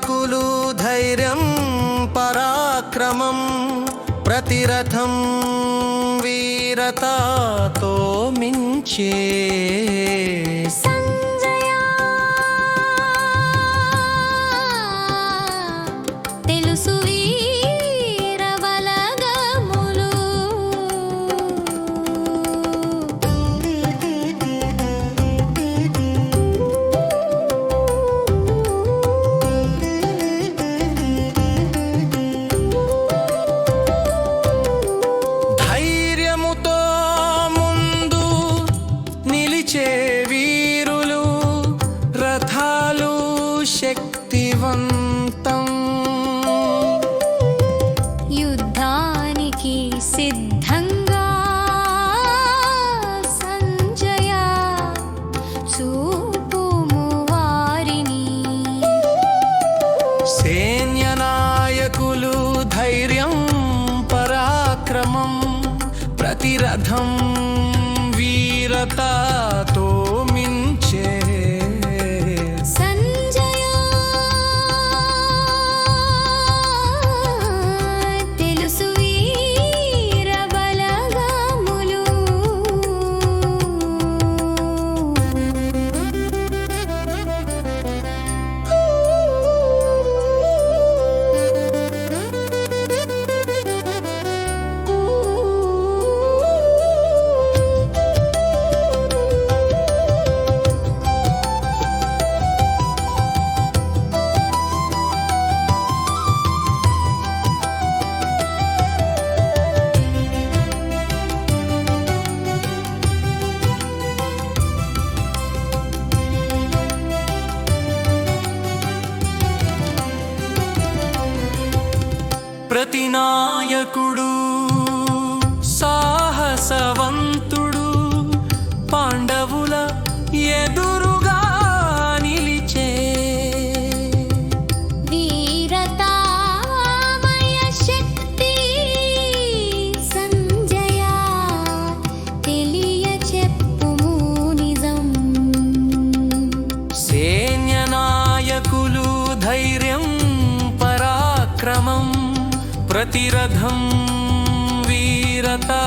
పాలకులు ధైర్యం పరాక్రమం ప్రతిరథం వీరతతో మించే रधं वीरततो பிரதிநாயகுடு प्रतिरथं वीरता